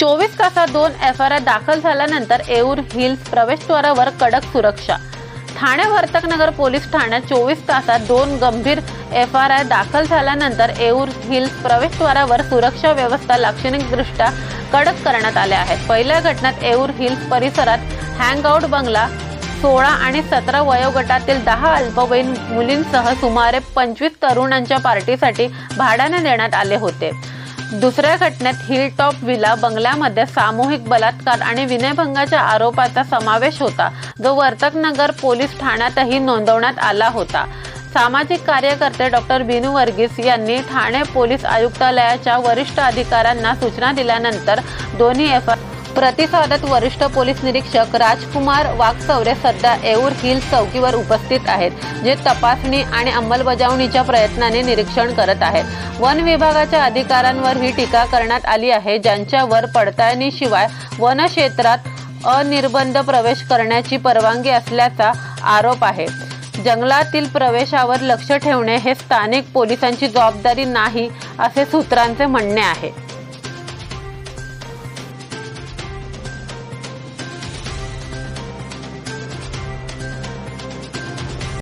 चोवीस तासात दोन एफ आय आर दाखल झाल्यानंतर येऊर हिल्स प्रवेशद्वारावर कडक सुरक्षा. ठाणे वर्तकनगर पोलीस ठाण्यात चोवीस तासात दोन गंभीर एफ आर आय दाखल झाल्यानंतर येऊर हिल्स प्रवेशद्वारावर सुरक्षा व्यवस्था लाक्षणिकदृष्ट्या कडक करण्यात आल्या आहेत. पहिल्या घटनेत येऊर हिल्स परिसरात हँगआउट बंगला सोळा आणि सतरा वयोगटातील दहा अल्पवयीन मुलींसह सुमारे पंचवीस तरुणांच्या पार्टीसाठी भाड्याने देण्यात आले होते. दुसऱ्या घटनेत हिल टॉप विला बंगल्यामध्ये सामूहिक बलात्कार आणि विनयभंगाच्या आरोपाचा समावेश होता जो वर्तकनगर पोलीस ठाण्यातही नोंदवण्यात आला होता. सामाजिक कार्यकर्ते डॉक्टर बिनू वर्गीस यांनी ठाणे पोलीस आयुक्तालयाच्या वरिष्ठ अधिकाऱ्यांना सूचना दिल्यानंतर दोन्ही एफ प्रतिसादात वरिष्ठ पोलीस निरीक्षक राजकुमार वाघचौरे सध्या येऊर हिल चौकीवर उपस्थित आहेत जे तपासणी आणि अंमलबजावणीच्या प्रयत्नाने निरीक्षण करत आहेत. वन विभागाच्या अधिकाऱ्यांवर ही टीका करण्यात आली आहे ज्यांच्यावर पडताळणीशिवाय वनक्षेत्रात अनिर्बंध प्रवेश करण्याची परवानगी असल्याचा आरोप आहे. जंगलातील प्रवेशावर लक्ष ठेवणे हे स्थानिक पोलिसांची जबाबदारी नाही असे सूत्रांचे म्हणणे आहे.